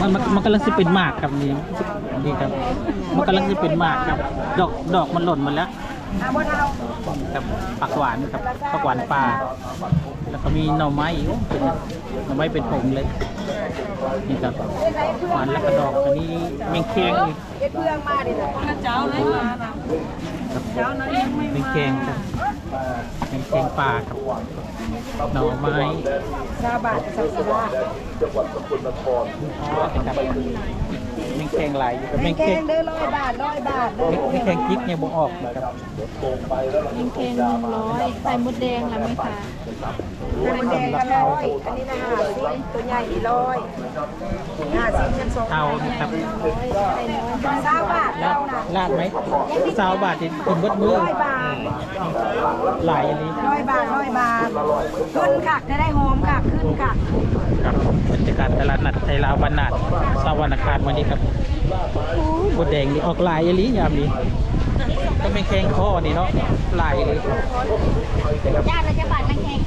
มันมันมันกำลังจะเป็นหมากครับนี่นี่ครับ มันกำลังจะเป็นหมากครับ ดอกดอกมันหล่นหมดแล้วครับผักหวานครับผักหวานป่าแล้วก็มีหน่อไม้อีกเป็นหน่อไม้เป็นผงเลยนี่ครับหวานแล้วก็ดอกอันนี้แมงเคียงอีกเฮ็ดเพื่องมาดิล่ะเจ้าเลยมานะครับเจ้านั้นยังไม่แมงมาเคียงครับ แมงเคียงป่าครับหน่อไม้ชาวบ้านสักสิว่าครับแมงเคี ยงหลายอยู่ครับแมแม่งแกเคียงงเด้อร้อยบาทร้อยบาทเด้อแมงเคียงจิ๊กเนี่ยบ่ออกนะครับยิงเพลงหนึ่งร้อยไข่มดแดงแล้วไหมคะมันแดงก็ร้อยอันนี้นะห้าสิบตัวใหญ่อีร้อยห้าสิบยังสองเทานะครับชาวบ้านลาเราดน่ะลาดไหมสาวบาทนี่กินเบดมือร้อยบาทหลายอันนี้ร้อยบาทร้อยบาทขึ้นคักจะได้หอมคักขึ้นคักครับบรรยากาศตลาดนัดไทยลาววันนาดเสาร์วันอังคารวันนี้ครับ บดแดงนี่ออกลายอันนี้ยามนี้ก็เป็นแข้งคอนี่เนาะลายเลยญาติเราจะบาดไม่แข็ง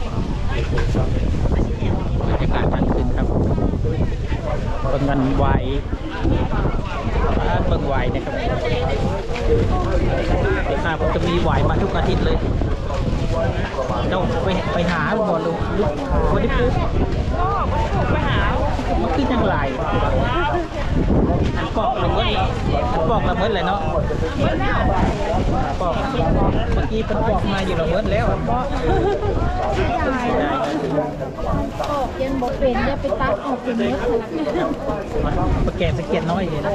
บรรยากาศทางขึ้นครับเบิ่งกันไหวบ้านเบิ่งไหวนะครับเดี๋ยวข้าผมจะมีไหวมาทุกอาทิตย์เลยเจ้าไปไปหาบ่ลูกลูกวันนี้ปุ๊บไปหามันคือจังไรอัน ปอกละเมิดแล้วอันปอกละเมิดเลยเนาะปอกเมื่อกี้เป็นปอกมาอยู่ละเมิดแล้วอันปอกได้ออกยันบอกเป็นอย่าไปตัดออกเป็นเนื้อขนาดมันประแกะสะเก็ดน้อยเลยนะ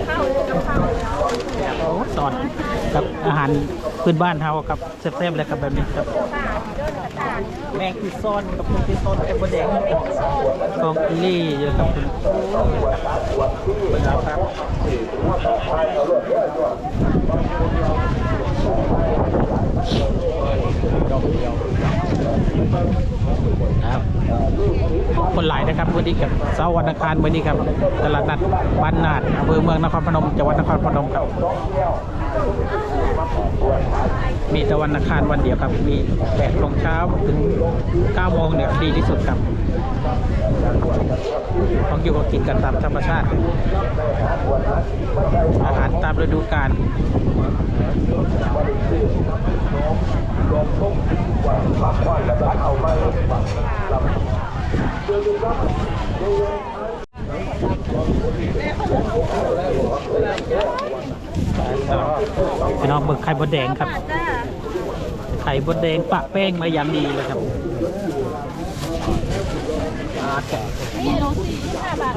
โอ้สอนกับอาหาร พื้นบ้านเฮากับแซ่บๆเลยครับแบบนี้ครับ แมงคือซ่อนกับคนที่ซ่อนกับประแดงกองอิลี่เยอะครับคุณเปิดแล้วครับครับคนหลายนะครับวันนี้กับเสาร์วันอังคารวันนี้ครับตลาดนัดบ้านนาดอำเภอเมืองนครพนมจังหวัดนครพนมครับ มีแต่วันอังคารวันเดียวครับ มี8โมงเช้าถึง9โมงเนี่ยดีที่สุดครับต้องอยู่กับกินกันตามธรรมชาติ อาหารตามฤดูกาลพี่น้อง เบิกไข่บดแดงครับ ไข่บดแดงปะแป้งมาอย่างดีเลยครับอาแกะนี่โลสี่ห้าบาท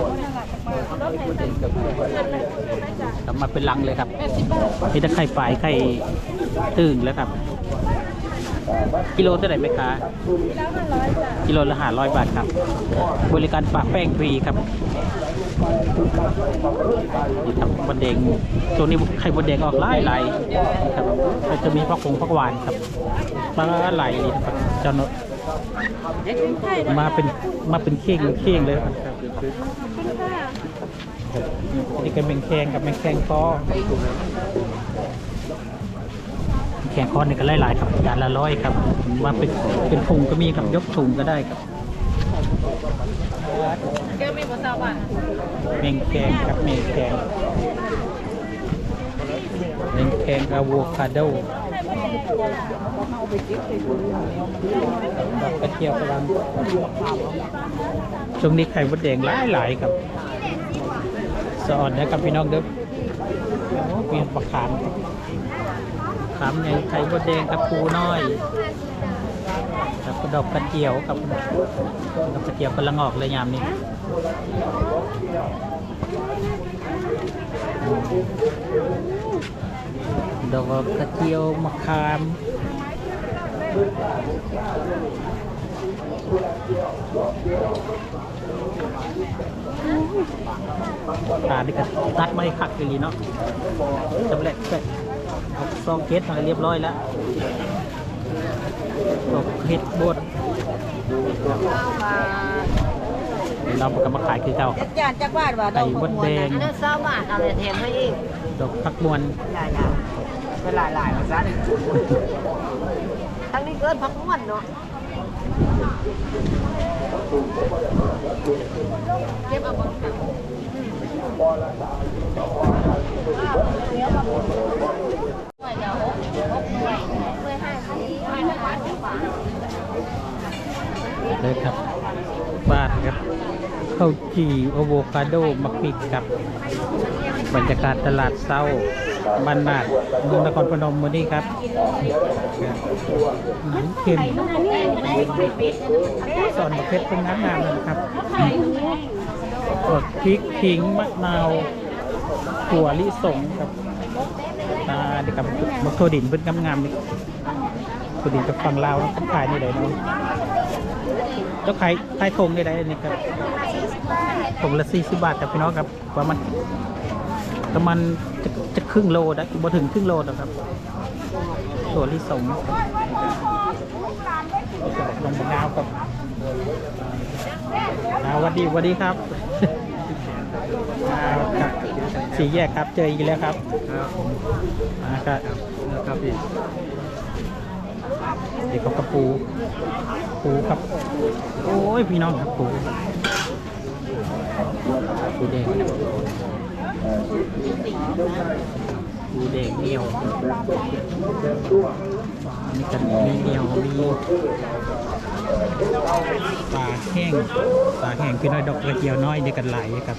กลับมาเป็นลังเลยครับแปดสิบบาทมีแต่ไข่ปลายไข่ตึงแล้วครับ กิโลเท่าไหร่ไหมคะกิโลละห้าร้อยบาทครับ บริการปะแป้งฟรีครับ นี่ครับบดแดงช่วงนี้ไข่บดแดงออกหลายหลายครับก็จะมีผักผงผักหวานครับปลาไหลนี่ครับเจ้าเนอะมาเป็นมาเป็นเค้งเค้งเลยครับนี่ก็เป็นแคงกับเป็นแคงคอแคงคอนี่ก็หลายๆครับจานละร้อยครับมาเป็นเป็นถุงก็มีครับยกถุงก็ได้ครับ แก้วมีภาษาบ้านเมงแคงครับเมงแคงเมงแคงอะโวคาโดดอกกระเจียวกำลังช่วงนี้ไข่มดแดงหลายหลายๆครับสออนนะครับพี่น้องเด้อโอ้มีปลาขามครับขามใหญ่ไข่มดแดงกับปูน้อย รับดอกกระเจียวกับดอกกระเจียวกำลังออกเลยยามนี้ดอกกระเจียวมะขามอ่านี่ก็ตัดไม่ขักเลยเนาะจำแหลกก็เอาซองเกตมาเรียบร้อยแล้ว ดอกเห็ดบดเราก็มาขายคือเก่าครับจานจักบาทว่าดไก่อกมดแดงอันนั้นสามบาทอะไรแถมให้อีกดอกพักมวนใหญ่ๆเป็นหลายๆภาษาทั้งนี้เกินพักม้วนเนาะเก็บเอาบ้าง เลยครับบาทครับข้าวจี่อะโวคาโดมะพริกครับ บรรยากาศตลาดเศร้าบ้านนาดเมืองนครพนมวันนี้ครับนังเค็มสอนเพชรเป็นน้ำงามนะครับกดพริกขิงมะนาวถั่วลิสงครับตาเด็กกับมักโทดินเป็นงามๆนี่โทดินจะฟังลาวนะขายนี่เลยเนาะ เจ้าขายขายทงได้ไดนี่ครับทงละสี่สิบบาทครับพี่น้องครับว่ามันประมาณจะจะครึ่งโลได้บ่ถึงครึ่งโลหรอกครับตัวลิสงลงมะนาวกับอ่าหวัสดีหวัสดีครับอ่าครับสี่แยกครับเจออีกแล้วครับอ่าครับครับพี่ เด็กเขากระปูปูครับ โอ้ยพี่น้องครับปูปูแดงปูแดงเหนียวมีกันมีเหนียวมีปลาแห้งปลาแห้งคือน้อยดอกกระเจียวน้อยเดียกันไหลายครับ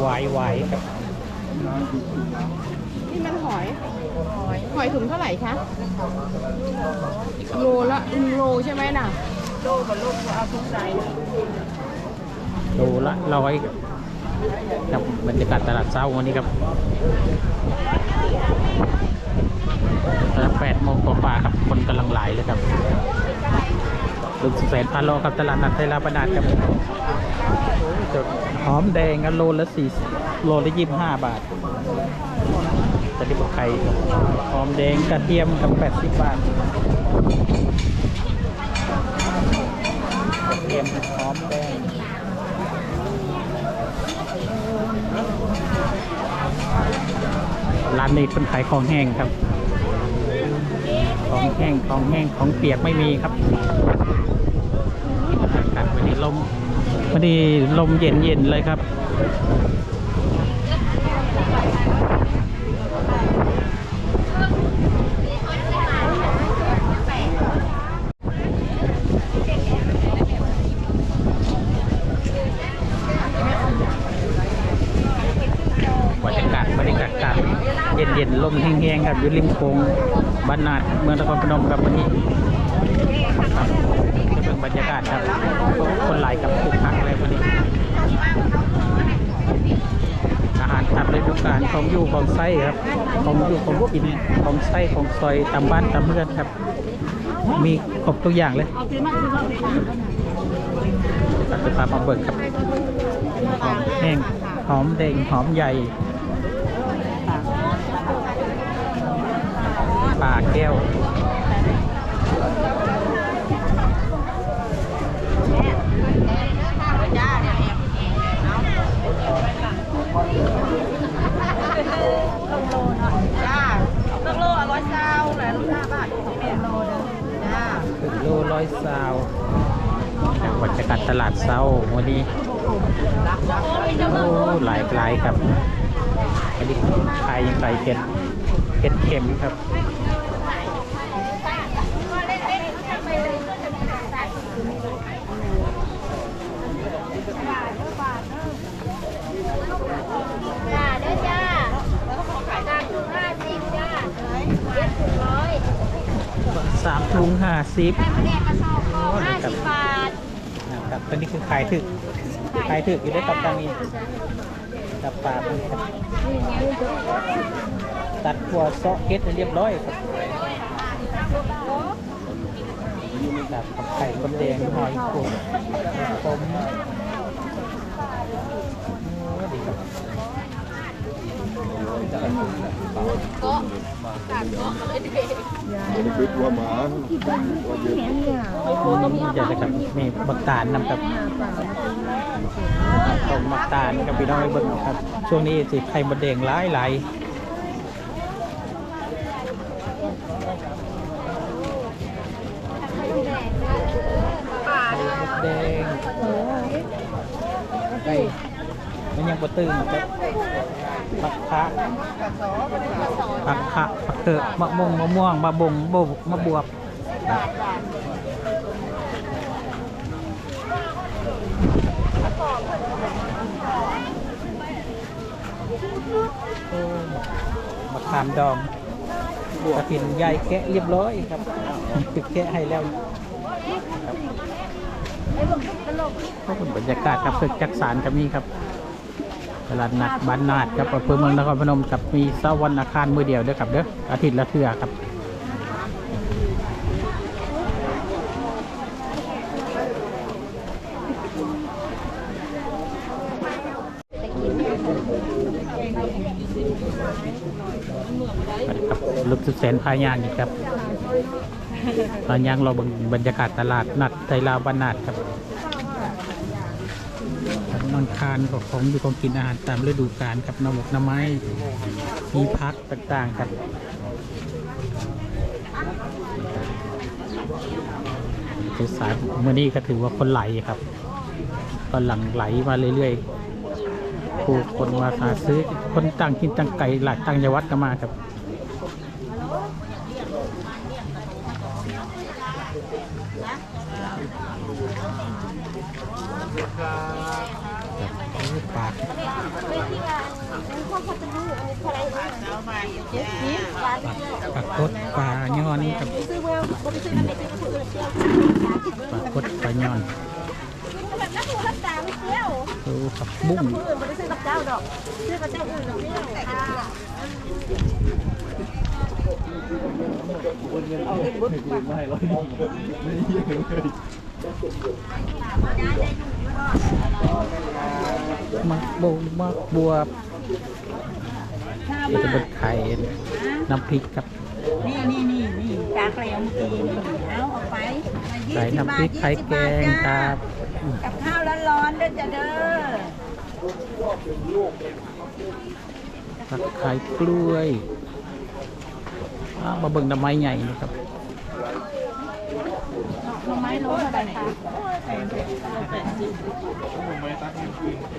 หวายหวครับ นี่มันหอย หอยถุงเท่าไหร่คะ โลละโลใช่ไหมน่ะ โลกับลูกเอาทุกใจโลละร้อยกับบรรยากาศตลาดเช้าวันนี้ครับตลาดแปดโมงกว่าๆครับคนกำลังไหลายเลยครับลุงสุแสนพาโลครับตลาดนัดไทยลาบนาดครับหอมแดงอะโลละสี่โลละยี่สิบห้าบาท จะได้บอกใครหอมแดงกระเทียมกับแปดสิบบาทกระเทียมหอมแดงร้านนี้เป็นขายของแห้งครับ ของแห้งของแห้งของเปียกไม่มีครับอากาศวันนี้ลมวันนี้ลมเย็นเย็นเลยครับ บรรยากาศบรรยากาศการเย็นเย็นๆ ลมแห้งๆครับอยู่ริมโค้งบ้านนาดเมืองนครพนมครับวันนี้ครับจะเป็นบรรยากาศครับคนหลายกับผูกพักอะไรวันนี้อาหารตามฤดูกาลของอยู่ของไส้ครับของอยู่ของกินของไส้ของซอยตามบ้านตามเมืองครับ มีครบทุกอย่างเลยตัดไปพามาเบิกครับหอมแห้งหอมแดงหอมใหญ่ปลา แก้วโล่ร้อยเก้าแหละลูกห้าบาทนี่แม่โลเด้อจ้าถึงโลร้อยซาวจากบรรยากาศตลาดเศร้าวันนี้โอ้หลายหลายครับอันนี้ขายยังไงเผ็ดเผ็ดเค็มครับ จ้าเด้อจ้าสามถุงห้าสิบจ้าเจ็ดถุงร้อย สามถุงห้าสิบไข่มะแดงกระสอบทองห้าสิบบาทนะครับตอนนี้คือขายถึกขายถึกอยู่ได้กับตางนี้กับปลาเป็นครับตัดหัวเซาะเก็ดให้เรียบร้อยครับครับกับไข่กับแดงหอยขมผม ปิดหัวหมาอยากจะกับมีบักตาลนำกับต้มบักตาลกับพี่น้องให้เบิ่งเอาครับ ช่วงนี้สิไข่มดแดงหลายหลายไข่มดแดงได้มันยังบ่ตื่นครับ ผักคะผักคะผักเถอะมะม่วงมะม่วงมะบงบกมะบวบมะขามดองกระถินใหญ่แกะเรียบร้อยครับตึกแกะให้แล้วขอบคุณบรรยากาศครับตึกจักสารก็มีครับ ตลาดนัดบ้านนาดครับอำเภอเมืองนครพนมกับมีเสาร์วันอาคารมือเดียวเด้อครับเด้ออาทิตย์ละเทื่อครับรับลุกสุดแสนพายางอีกครับพายางเราบรรยากาศตลาดนัดไทยลาวบ้านนาดครับ อนคานของของอยู่ของกินอาหารตามฤดูกาลครับน้ำหมกน้ำไม้มีพักต่างๆครับสายเมื่อนี้ก็ถือว่าคนไหลครับก็หลังไหลมาเรื่อยๆผู้คนมาหาซื้อคนต่างกินต่างไก่หลายต่างจังหวัดก็มาครับครับ ปลาปากกดปลาย้อนกับปากกดปลาย้อนดูผักบุ้งมักบง มักบวบเดี๋ยวจะเป็นไข่น้ำพริกครับ นี่นี่นี่นี่จากแล้วเมื่อกี้นี่เอาออกไปมายี่ใส่สิบบาน้ำพริทกไข่แกงครับกับข้าวร้อนๆเด้อจ้ะเด้อผักไข่กล้วยอ่ามาเบิ่งน้ำไม้ใหญ่นะครับ หน่อไม้โลเท่าไหร่คะ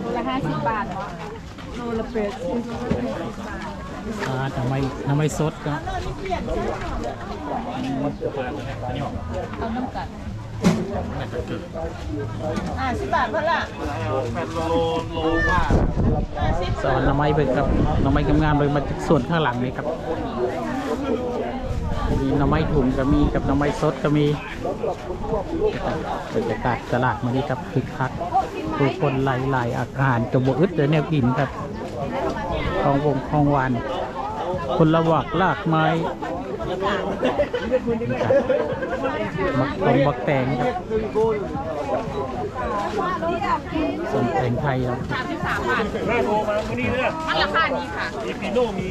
โลละห้าสิบบาทเหรอโลละเป็ดอ่าน้ำไม้น้ำไมสดครับเอาน้ำกัดอ่าสิบบาทเพื่อนละสอนน้ำไม้เบิ่งครับน้ำไม้งามๆเบิ่งมาจากส่วนข้างหลังนี่ครับมีน้ำไม้ถุงก็มีกับน้ำไม้สดก็มี บรรยากาศตลาดมันนี้ครับคึกคักผู้คนหลายๆอาหารจะบอึดเลยแนวกินครับของวงของหวานคนละหวักลากไม้ มักตงบักแตงครับส่วนแตงไทยครับสามสิบสามบาทหน้าโทรมาวันนี้เนี่ยมันราคานี้ค่ะ มีปีโน่มี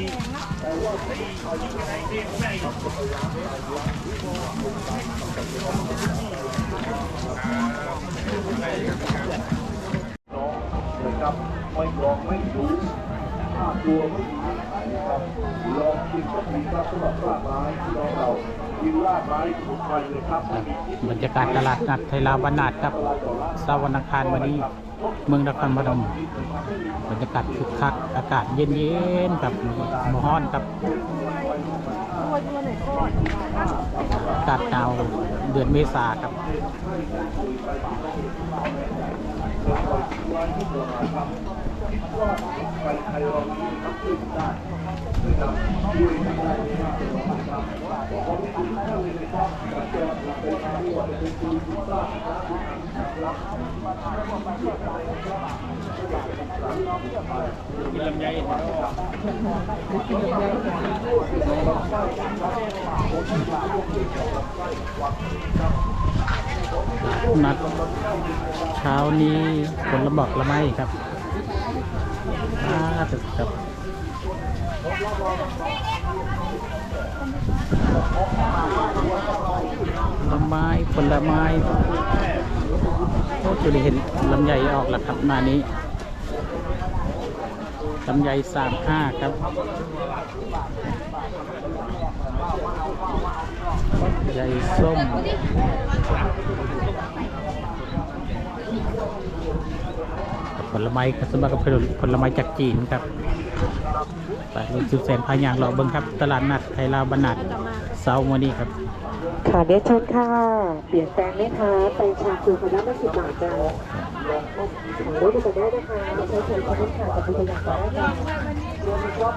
นะครับไม่ลองไม่รู้ถ้าตัวไม่ดีนะ ครับลองกินก็ดีครับสำหรับรากไม้ที่น้องเรากินรากไม้ทุกวันเลยครับบรรยากาศตลาดนัดไทยลาวบานาดครับเสาร์วันอังคารวันนี้ เมืองนครพนมบรรยากาศคึกคักอากาศเย็นๆครับมฮ้อนครับอากาศหนาวเดือนเมษาครับ นัดเช้านี้ผลบอกละไม่ครับ ตึกครับผลไม้ผลไม้โอ้จุลิเห็นลำไยออกแล้วครับมานี้ลำไยสามห้าครับใยส้ม ลไม้ก็สมบัติกับผลไม้จากจีนครับไปลุยสุดแสนพายางเราเบิ่งครับ ตลาดนัดไทยลาวบรรนัดเสาร์วันนี้ครับ ค่ะเดี๋ยวเชิญค่ะเปลี่ยนแปลงไหมคะไปชาคูคณะละสิบบาทจ้าถ่ายรูปกันได้นะคะใช้เชิญคนนี้ค่ะกับคุณอยากได้ค่ะ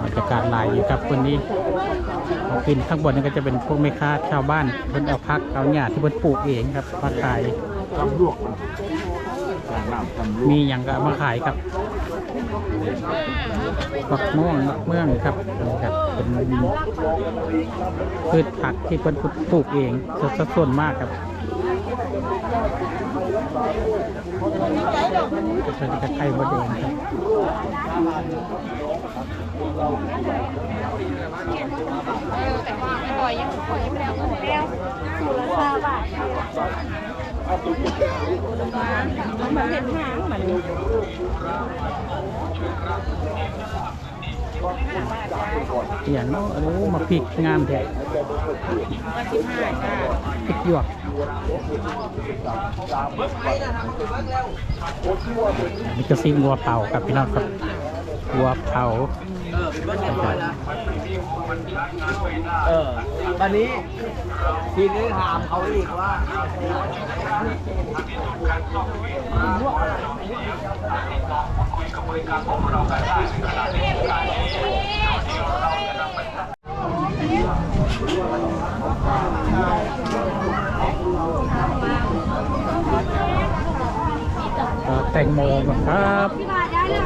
บรรยากาศหลายอยู่ครับวันนี้ของกินข้างบนนี่ก็จะเป็นพวกแม่ค้าชาวบ้านเพิ่นเอาพักเอาหญ้าที่เพิ่นปลูกเองครับมาขาย มีอย่างก็เอามาขายครับมักม่วงมักเมื่องครับนี่ครับเป็นพืชผักที่เพิ่นปลูกเองสัดส่วนมากครับจะเป็นกระไข่มดแดงครับปล่อยยังปล่อยยังไม่แล้วหมดแล้ว มันเห็นหางมันอย่างเนาะโอ้มาพริกงามแท้พริกหยวกนี่ก็ซีงัวเผาครับพี่น้องครับวัวเผา เออวันนี้ทีนี้ถามเขาอีกว่าเอ่อแตงโมครับ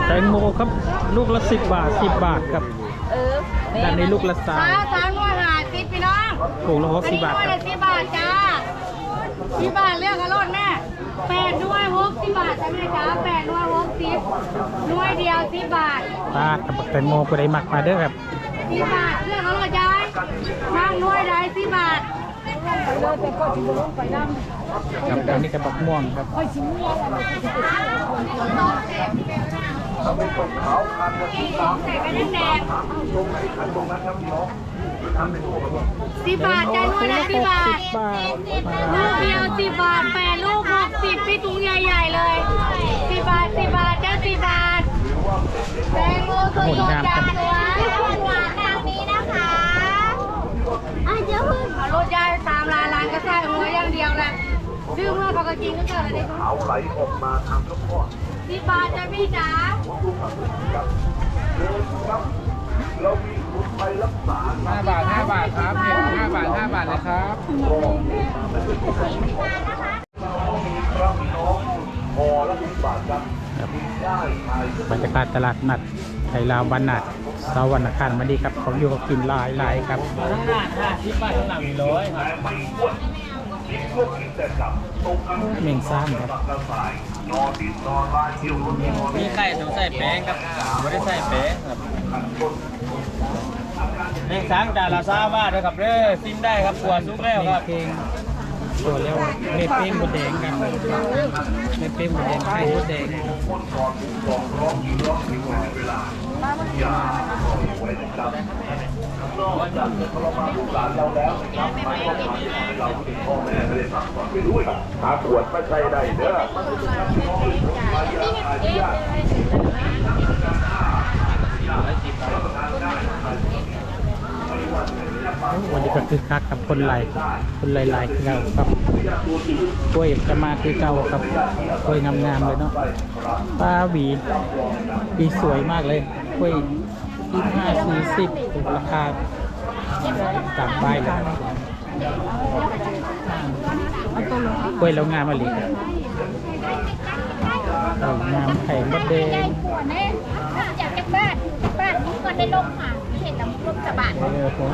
แตงโมครับลูกละสิบบาทสิบบาทครับเออด้านนี้ลูกละสามสาวสาวหน่วยหาสิบพี่น้องถุงละหกอันสิบนี้หบาทน่วยครัละบสิบบาทจ้าสิบบาทเลือกกันรถแม่แปดหน่วยหกสิบบาทใช่ไหมจ้าแปดหน่วยหกสิบหน่วยเดียวสิบบาทปลากับแตงโมก็ได้มักมาเด้อครับสิบบาทเลือกกันรถจ้ายมากหน่วยใดสิบบาทครับอันนี้กระบอกม่วงครับ ใส่กันแดงสิบบาทจ้าหน่วยละสิบบาทบบาทลูกเดียวสิบบาทแปดลูกหกสิบพี่ถุงใหญ่ๆเลยสิบบาทสิบบาทเจ้าสิบบาทแตงโมสดๆจ้าหวานหวานทางนี้นะคะอะเจ้าพึ่งรถยายตามร้านร้านก็ใส่หัวอย่างเดียวแหละซื้อเมื่อปกตินก็เกิดอะไรเขาไหลออกมาทางทุกข้อ สิบบาทจ้าพี่จ๋าห้าบาทห้าบาทครับเนี่ยห้าบาทห้าบาทเลยครับสี่บาทครับครับได้ขายบรรยากาศตลาดนัดไทยลาวบรรนัดเสาร์วันอังคารมาดีครับของอยู่กับกินหลายหลายครับทั้งหน้าห้าสิบบาททั้งหลังร้อยแต่ไม่อ้วนกินพวกกินแต่กับเมงซ่านครับ มีไข่ต้องใส่แป้งครับไม่ได้ใส่แป้งครับแม่งช้างจานละสามบาทนะครับเด้อซิมได้ครับขวดซุกแล้วครับเพลงตัวแล้วเม่เพลงบดแดงครับเม่เพลงบดแดงไข่บดแดงคนก่อนถูกหลอกร้องอยู่ร้องอยู่ในเวลาอย่าไว้นะครับนอกจากจะทรมานลูกหลานเราแล้ ทำให้เราเป็นพ่อแม่ไม่ได้สั่งสอนไปด้วยหาขวดไม่ใช่ได้เด้อวันนี้ก็คือคักกับคนไหลคนไหลายๆเราครับกล้วยจะมาคือเก่าครับกล้วยงามๆเลยเนาะป้าหวีหวีสวยมากเลยกล้วย ยี่ห้าสี่สิบราคาตามป้ายเลยครับกล้วยแล้วงามอะไรครับเอางามไข่มดแดงยายปวดเนี่ยอยากจะบ้านบ้านนี้ก่อนได้ลงค่เห็นแล้วมุกลง สะบัดเออผม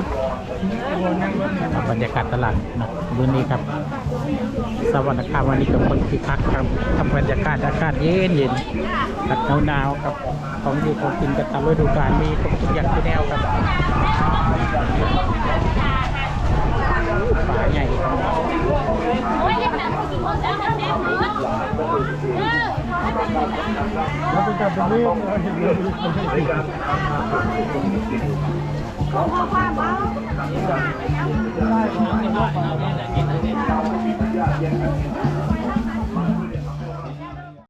บรรยากาศตลาดนะวันนี้ครับ สวัสดีครับวันนี้กับคนคือคักครับทำบรรยากาศอากาศเย็นเย็นอากาศหนาวๆครับ ของอยู่ของกินกันตามฤดูกาลมีครบทุกอย่างทุกแนวครับป่าใหญ่ครับโอ้ยยังหนังกินคนแล้วมันแน่นอนเออแล้วเป็นการเป็นเรื่อง เ